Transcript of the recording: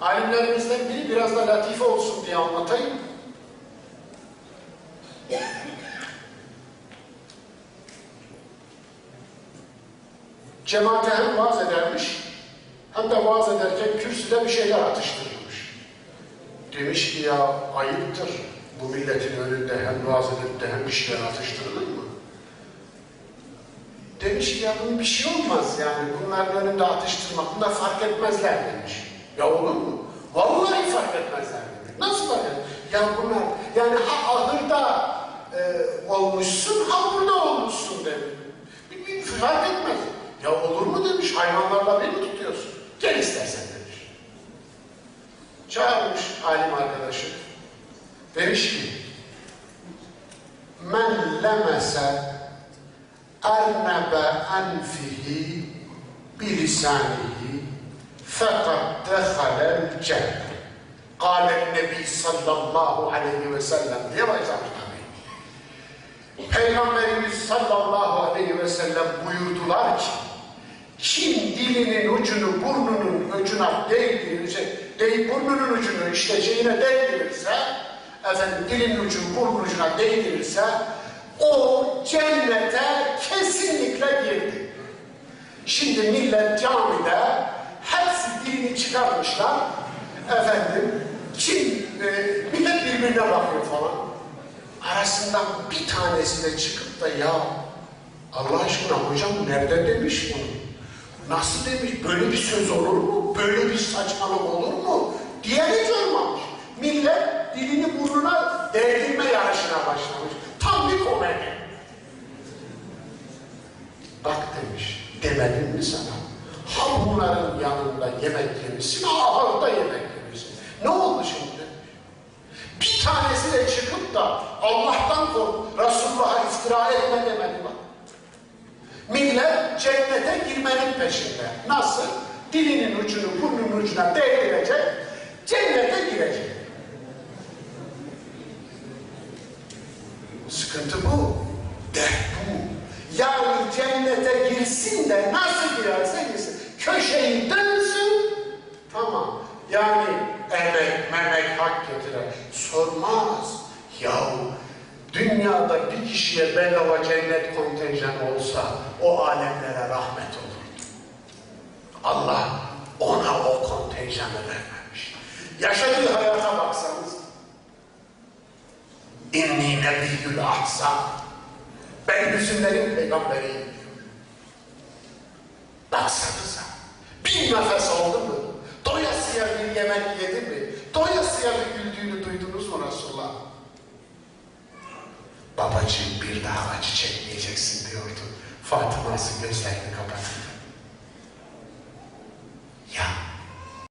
Alimlerimizden biri biraz da latife olsun diye anlatayım. Cemaate hem vaaz edermiş, hem de vaaz ederken kürsüde bir şeyler atıştırırmış. Demiş ki ya ayıptır bu milletin önünde hem vaaz edip de hem bir şeyler atıştırılır mı? Demiş ki ya bunun bir şey olmaz yani bunların önünde atıştırmak, bunlar fark etmezler demiş. Ya olur mu? Vallahi fark etmezler demiş. Nasıl fark etmez? Ya bunlar yani ha ahırda e, olmuşsun ha burada olmuşsun demiş. Bir, bir etmez. Ya olur mu demiş hayvanlarla beni tutuyorsun? Gel istersen demiş. Çağırmış alim arkadaşı. Demiş ki men lemese ernebe enfihi bilisanihi fakat dehalel cennet. Kâlen Nebi sallallahu aleyhi ve sellem diye başlamış sallallahu aleyhi ve sellem buyurdular ki kim dilinin ucunu burnunun ucuna değdirirse, değil burnunun ucunu işleceğine değdirirse, efendim dilin ucu burnun ucuna değdirirse, o cennete kesinlikle girdi. Şimdi millet camide hepsi dilini çıkarmışlar. Efendim kim e, millet birbirine bakıyor falan. Arasından bir tanesi de çıkıp da ya Allah aşkına hocam nerede demiş bunu? Nasıl demiş? Böyle bir söz olur mu? Böyle bir saçmalık olur mu? Diye hiç olmamış. Millet dilini burnuna değdirme yarışına başlamış. Tam bir komedi. Bak demiş, demedim mi sana? Ha bunların yanında yemek yemişsin, ahırda yemek yemişsin. Ne oldu şimdi? Bir tanesi de çıkıp da Allah'tan kork, Resulullah'a iftira etme demedi bak. Millet cennete girmenin peşinde. Nasıl? Dilinin ucunu burnunun ucuna değdirecek, cennete girecek. Sıkıntı bu. Dert bu. Yani cennete girsin de nasıl girerse girsin. Köşeyi dönsün. Tamam. Yani emek, memek hak getirer. Sormaz. Dünyada bir kişiye bedava cennet kontenjanı olsa o alemlere rahmet olur. Allah ona o kontenjanı vermemiş. Yaşadığı hayata baksanız İnni nebiyyül ahsan. Ben hüzünlerin peygamberiyim. Baksanıza. Bir nefes oldu mu? Doyasıya bir yemek yedi mi? Doyasıya bir güldüğünü duydunuz babacığım bir daha acı çekmeyeceksin diyordu. Fatıma'sı gözlerini kapattı.